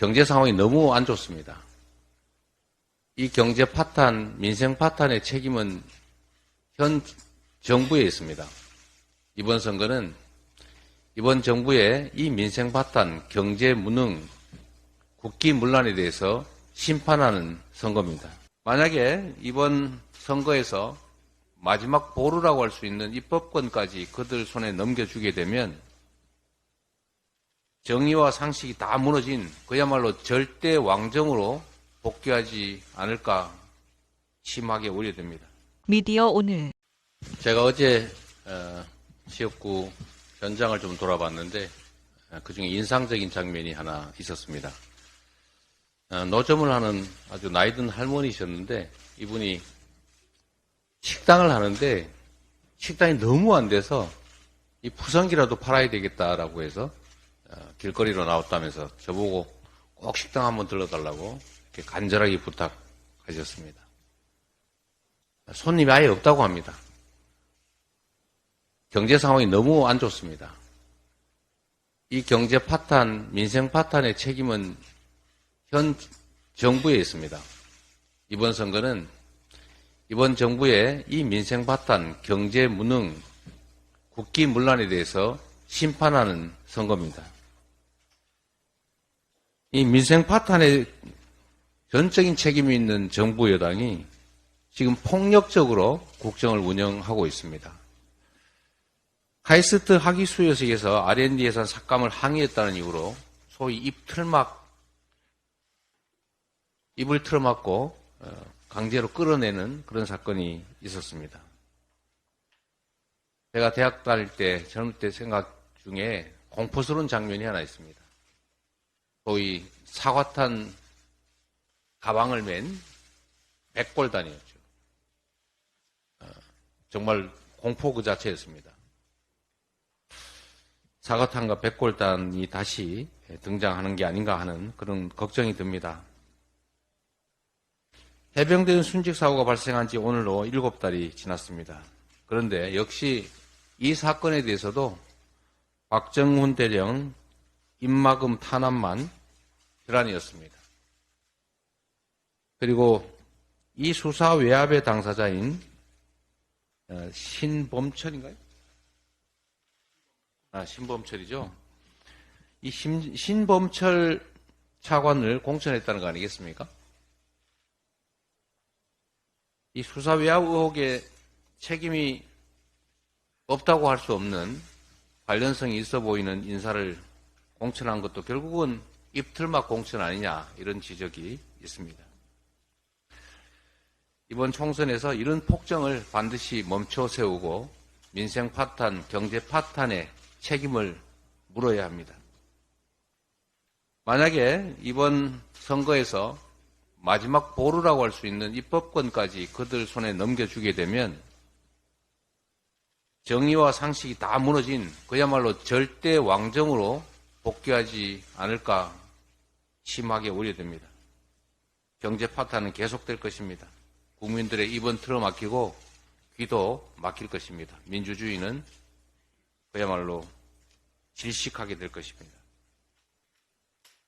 경제 상황이 너무 안 좋습니다. 이 경제 파탄, 민생 파탄의 책임은 현 정부에 있습니다. 이번 선거는 이번 정부의 이 민생 파탄, 경제 무능, 국기 문란에 대해서 심판하는 선거입니다. 만약에 이번 선거에서 마지막 보루라고 할 수 있는 입법권까지 그들 손에 넘겨주게 되면 정의와 상식이 다 무너진 그야말로 절대 왕정으로 복귀하지 않을까 심하게 우려됩니다. 미디어 오늘 제가 어제 어, 지역구 현장을 좀 돌아봤는데 어, 그중에 인상적인 장면이 하나 있었습니다. 어, 노점을 하는 아주 나이든 할머니셨는데 이분이 식당을 하는데 식당이 너무 안 돼서 이 푸성기라도 팔아야 되겠다라고 해서 어, 길거리로 나왔다면서 저보고 꼭 식당 한번 들러달라고 이렇게 간절하게 부탁하셨습니다. 손님이 아예 없다고 합니다. 경제 상황이 너무 안 좋습니다. 이 경제 파탄, 민생 파탄의 책임은 현 정부에 있습니다. 이번 선거는 이번 정부의 이 민생 파탄, 경제 무능, 국기 문란에 대해서 심판하는 선거입니다. 이 민생 파탄에 전적인 책임이 있는 정부 여당이 지금 폭력적으로 국정을 운영하고 있습니다. 카이스트 학위 수여식에서 R&D 예산 삭감을 항의했다는 이유로 소위 입 틀막 입을 틀어막고 어, 강제로 끌어내는 그런 사건이 있었습니다. 제가 대학 다닐 때 젊을 때 생각 중에 공포스러운 장면이 하나 있습니다. 소위 사과탄 가방을 맨 백골단이었죠. 어, 정말 공포 그 자체였습니다. 사과탄과 백골단이 다시 등장하는 게 아닌가 하는 그런 걱정이 듭니다. 해병대는 순직 사고가 발생한 지 오늘로 7달이 지났습니다. 그런데 역시 이 사건에 대해서도 박정훈 대령 입막음 탄압만 결란이었습니다. 그리고 이 수사 외압의 당사자인 어, 신범철인가요? 아, 신범철이죠. 이 신, 신범철 차관을 공천했다는 거 아니겠습니까? 이 수사 외압 의혹에 책임이 없다고 할 수 없는 관련성이 있어 보이는 인사를 공천한 것도 결국은 입틀막 공천 아니냐 이런 지적이 있습니다. 이번 총선에서 이런 폭정을 반드시 멈춰 세우고 민생 파탄, 경제 파탄의 책임을 물어야 합니다. 만약에 이번 선거에서 마지막 보루라고 할 수 있는 입법권까지 그들 손에 넘겨주게 되면 정의와 상식이 다 무너진 그야말로 절대 왕정으로 복귀하지 않을까 심하게 우려됩니다. 경제 파탄은 계속될 것입니다. 국민들의 입은 틀어막히고 귀도 막힐 것입니다. 민주주의는 그야말로 질식하게 될 것입니다.